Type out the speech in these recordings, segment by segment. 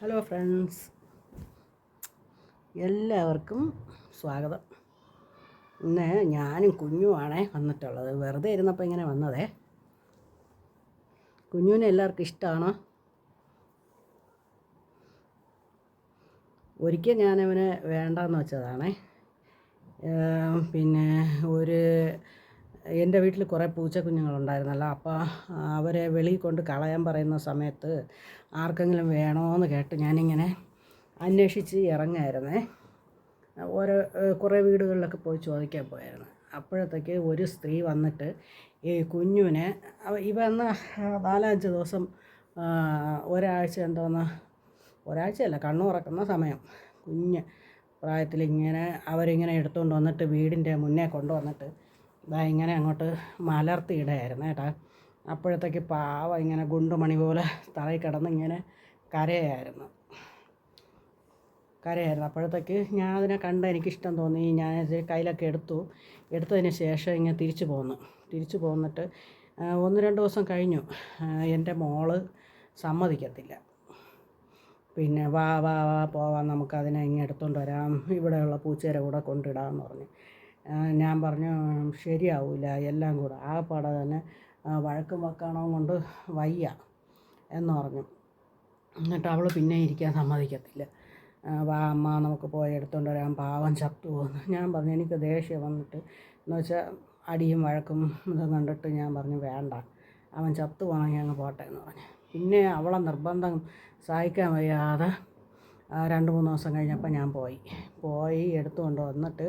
Hello friends എല്ലാവർക്കും സ്വാഗതം. ഇന്ന് ഞാനും കുഞ്ഞുമാണേ വന്നിട്ടുള്ളത്. വെറുതെ ഇരുന്നപ്പോൾ ഇങ്ങനെ വന്നതേ. കുഞ്ഞുവിനെ എല്ലാവർക്കും ഇഷ്ടമാണോ ഒരിക്കൽ ഞാനവനെ വേണ്ടെന്ന് വെച്ചതാണേ. പിന്നെ ഒരു എന്റെ വീട്ടിൽ കുറേ പൂച്ചക്കുഞ്ഞുങ്ങളുണ്ടായിരുന്നല്ലോ. അപ്പോൾ അവരെ വെളിയിൽ കൊണ്ട് കളയാൻ പറയുന്ന സമയത്ത് ആർക്കെങ്കിലും വേണോയെന്ന് കേട്ട് ഞാനിങ്ങനെ അന്വേഷിച്ച് ഇറങ്ങായിരുന്നേ. ഓരോ കുറേ വീടുകളിലൊക്കെ പോയി ചോദിക്കാൻ പോയായിരുന്നു. അപ്പോഴത്തേക്ക് ഒരു സ്ത്രീ വന്നിട്ട് ഈ കുഞ്ഞുവിനെ ഇവ അന്ന് നാലഞ്ച് ദിവസം ഒരാഴ്ച എന്തോന്ന് ഒരാഴ്ചയല്ല കണ്ണു തുറക്കുന്ന സമയം. കുഞ്ഞ് പ്രായത്തിൽ ഇങ്ങനെ അവരിങ്ങനെ എടുത്തുകൊണ്ട് വന്നിട്ട് വീടിന്റെ മുന്നേ കൊണ്ടുവന്നിട്ട് ഇതാ ഇങ്ങനെ അങ്ങോട്ട് മലർത്തിയിടായിരുന്നു കേട്ടാ. അപ്പോഴത്തേക്ക് പാവ ഇങ്ങനെ ഗുണ്ടുമണി പോലെ തറയിൽ കിടന്ന് ഇങ്ങനെ കരയായിരുന്നു. കരയായിരുന്നു. അപ്പോഴത്തേക്ക് ഞാൻ അതിനെ കണ്ട് എനിക്കിഷ്ടം തോന്നി. ഞാൻ കയ്യിലൊക്കെ എടുത്തു. എടുത്തതിന് ശേഷം ഇങ്ങനെ തിരിച്ചു പോന്നു. തിരിച്ചു പോന്നിട്ട് ഒന്ന് രണ്ട് ദിവസം കഴിഞ്ഞു. എന്റെ മോൾ സമ്മതിക്കത്തില്ല. പിന്നെ വാ വാ വാ പോവാം. നമുക്കതിനെ ഇങ്ങനെ എടുത്തുകൊണ്ട് വരാം. ഇവിടെയുള്ള പൂച്ചേരെ കൂടെ കൊണ്ടിടാമെന്ന് പറഞ്ഞു. ഞാൻ പറഞ്ഞു ശരിയാവില്ല എല്ലാം കൂടെ. ആ പട തന്നെ വഴക്കും വക്കാണവും കൊണ്ട് വയ്യ എന്ന് പറഞ്ഞു. എന്നിട്ട് അവൾ പിന്നെ ഇരിക്കാൻ സമ്മതിക്കത്തില്ല. വാ അമ്മ നമുക്ക് പോയി എടുത്തുകൊണ്ട് വരാം. പാവം ചത്തു പോകുന്നു ഞാൻ പറഞ്ഞു എനിക്ക് ദേഷ്യം വന്നിട്ട് എന്ന് വെച്ചാൽ അടിയും വഴക്കും ഇതും കണ്ടിട്ട് ഞാൻ പറഞ്ഞു വേണ്ട അവൻ ചത്തു പോകണമെങ്കിൽ അങ്ങ് പോട്ടെ എന്ന് പറഞ്ഞു. പിന്നെ അവളെ നിർബന്ധം സഹിക്കാൻ വയ്യാതെ രണ്ട് മൂന്ന് ദിവസം കഴിഞ്ഞപ്പോൾ ഞാൻ പോയി. പോയി എടുത്തുകൊണ്ട് വന്നിട്ട്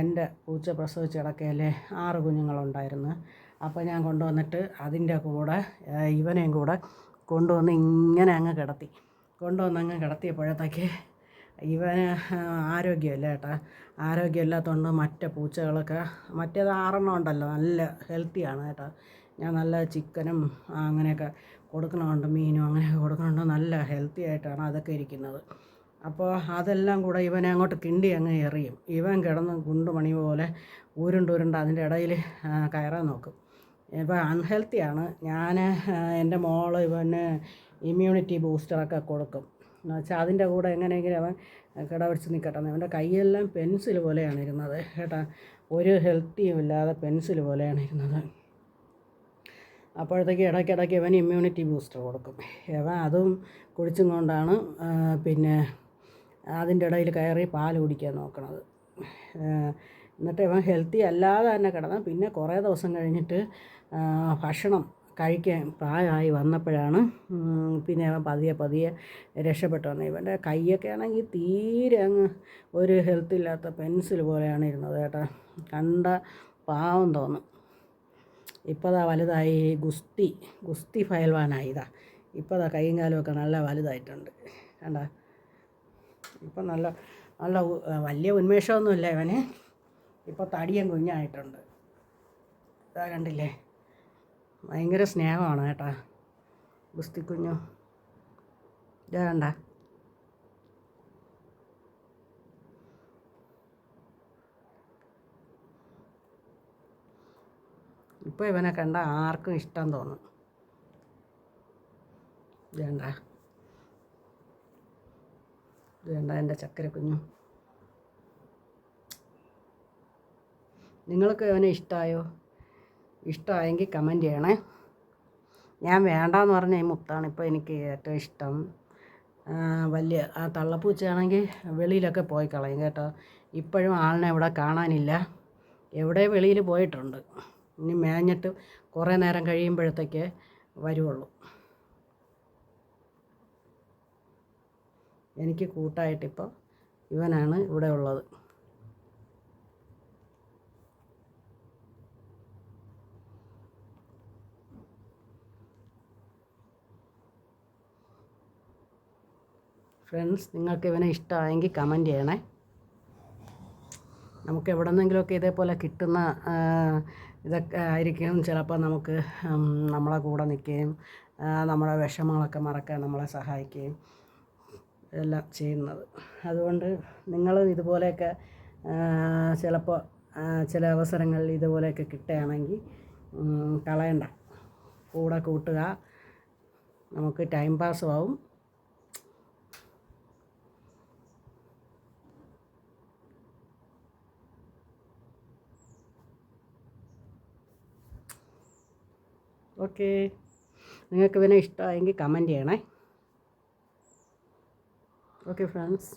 എന്റെ പൂച്ച പ്രസവിച്ച് കിടക്കയിലെ ആറ് കുഞ്ഞുങ്ങളുണ്ടായിരുന്നു. അപ്പോൾ ഞാൻ കൊണ്ടുവന്നിട്ട് അതിന്റെ കൂടെ ഇവനെയും കൂടെ കൊണ്ടുവന്ന് ഇങ്ങനെ അങ്ങ് കിടത്തി. കൊണ്ടുവന്ന് അങ്ങ് കിടത്തിയപ്പോഴത്തേക്ക് ഇവന് ആരോഗ്യമില്ല കേട്ടാ. ആരോഗ്യമില്ലാത്തതുകൊണ്ട് മറ്റേ പൂച്ചകളൊക്കെ മറ്റേത് ആറെണ്ണം ഉണ്ടല്ലോ നല്ല ഹെൽത്തിയാണ് കേട്ടോ. ഞാൻ നല്ല ചിക്കനും അങ്ങനെയൊക്കെ കൊടുക്കണമുണ്ട് മീനും അങ്ങനെ കൊടുക്കണമുണ്ട്. നല്ല ഹെൽത്തി ആയിട്ടാണ് അതൊക്കെ ഇരിക്കുന്നത്. അപ്പോൾ അതെല്ലാം കൂടെ ഇവനെ അങ്ങോട്ട് കിണ്ടി അങ്ങ് എറിയും. ഇവൻ കിടന്ന് ഗുണ്ടുമണി പോലെ ഉരുണ്ട് ഉരുണ്ട് അതിന്റെ ഇടയിൽ കയറാൻ നോക്കും. ഇപ്പോൾ അൺഹെൽത്തിയാണ് ഞാൻ എന്റെ മോൾ ഇവന് ഇമ്മ്യൂണിറ്റി ബൂസ്റ്ററൊക്കെ കൊടുക്കും. എന്ന് വെച്ചാൽ അതിന്റെ കൂടെ എങ്ങനെയെങ്കിലും അവൻ കിടപിടിച്ച് നിൽക്കട്ടെ. അവന്റെ കൈയെല്ലാം പെൻസിൽ പോലെയാണ് ഇരുന്നത്. കേട്ടാ? ഒരു ഹെൽത്തിയും ഇല്ലാതെ പെൻസിൽ പോലെയാണ് ഇരുന്നത്. അപ്പോഴത്തേക്ക് ഇടയ്ക്കിടയ്ക്ക് ഇവൻ ഇമ്മ്യൂണിറ്റി ബൂസ്റ്റർ കൊടുക്കും. ഇവൻ അതും കുടിച്ചും കൊണ്ടാണ് പിന്നെ അതിന്റെ ഇടയിൽ കയറി പാൽ കുടിക്കാൻ നോക്കണത്. എന്നിട്ട് ഇവൻ ഹെൽത്തി അല്ലാതെ തന്നെ കിടന്ന്. പിന്നെ കുറേ ദിവസം കഴിഞ്ഞിട്ട് ഭക്ഷണം കഴിക്കാൻ പ്രായമായി വന്നപ്പോഴാണ് പിന്നെ അവൻ പതിയെ പതിയെ രക്ഷപ്പെട്ടു വന്നത്. ഇവന്റെ കൈയൊക്കെ ആണെങ്കിൽ തീരെ അങ്ങ് ഒരു ഹെൽത്തില്ലാത്ത പെൻസിൽ പോലെയാണ് ഇരുന്നത് കേട്ടോ. കണ്ട പാവം തോന്നും. ഇപ്പോൾ അതാ വലുതായി ഗുസ്തി ഗുസ്തി ഫയൽവാനായി ഇതാ ഇപ്പോൾ അതാ കൈയും കാലുമൊക്കെ നല്ല വലുതായിട്ടുണ്ട്. കണ്ട? ഇപ്പം നല്ല നല്ല വലിയ ഉന്മേഷമൊന്നുമില്ല ഇവന്. ഇപ്പോൾ തടിയും കുഞ്ഞായിട്ടുണ്ട്. ഇതാ കണ്ടില്ലേ? ഭയങ്കര സ്നേഹമാണ് കേട്ടാ ഗുസ്തി കുഞ്ഞു. ഇതാ കണ്ട? ഇപ്പോൾ ഇവനെ കണ്ട ആർക്കും ഇഷ്ടം തോന്നും. വേണ്ട വേണ്ട എന്റെ ചക്കര കുഞ്ഞു. നിങ്ങൾക്ക് ഇവനെ ഇഷ്ടമായോ ഇഷ്ടമായെങ്കിൽ കമന്റ് ചെയ്യണേ. ഞാൻ വേണ്ടാന്ന് പറഞ്ഞ ഈ മുത്താണ് ഇപ്പോൾ എനിക്ക് ഏറ്റവും ഇഷ്ടം. വലിയ ആ തള്ളപ്പൂച്ചയാണെങ്കിൽ വെളിയിലൊക്കെ പോയി കളയും കേട്ടോ. ഇപ്പോഴും ആളിനെ ഇവിടെ കാണാനില്ല. എവിടെ വെളിയിൽ പോയിട്ടുണ്ട്? ഇനി മേഞ്ഞിട്ട് കുറേ നേരം കഴിയുമ്പോഴത്തേക്ക് വരുവുള്ളൂ. എനിക്ക് കൂട്ടായിട്ടിപ്പോൾ ഇവനാണ് ഇവിടെ ഉള്ളത്. ഫ്രണ്ട്സ് നിങ്ങൾക്ക് ഇവനെ ഇഷ്ടമായെങ്കിൽ കമന്റ് ചെയ്യണേ. നമുക്ക് എവിടെ നിന്നെങ്കിലുമൊക്കെ ഇതേപോലെ കിട്ടുന്ന ഇതൊക്കെ ആയിരിക്കും. ചിലപ്പോൾ നമുക്ക് നമ്മളെ കൂടെ നിൽക്കുകയും നമ്മുടെ വിഷമങ്ങളൊക്കെ മറക്കാൻ നമ്മളെ സഹായിക്കുകയും എല്ലാം ചെയ്യുന്നത്. അതുകൊണ്ട് നിങ്ങളും ഇതുപോലെയൊക്കെ ചിലപ്പോൾ ചില അവസരങ്ങളിൽ ഇതുപോലെയൊക്കെ കിട്ടുകയാണെങ്കിൽ കളയണ്ട. കൂടെ കൂട്ടുക. നമുക്ക് ടൈം പാസ്സും ആവും. ഓക്കെ. നിങ്ങൾക്ക് പിന്നെ ഇഷ്ടമായെങ്കിൽ കമന്റ് ചെയ്യണേ. Okay friends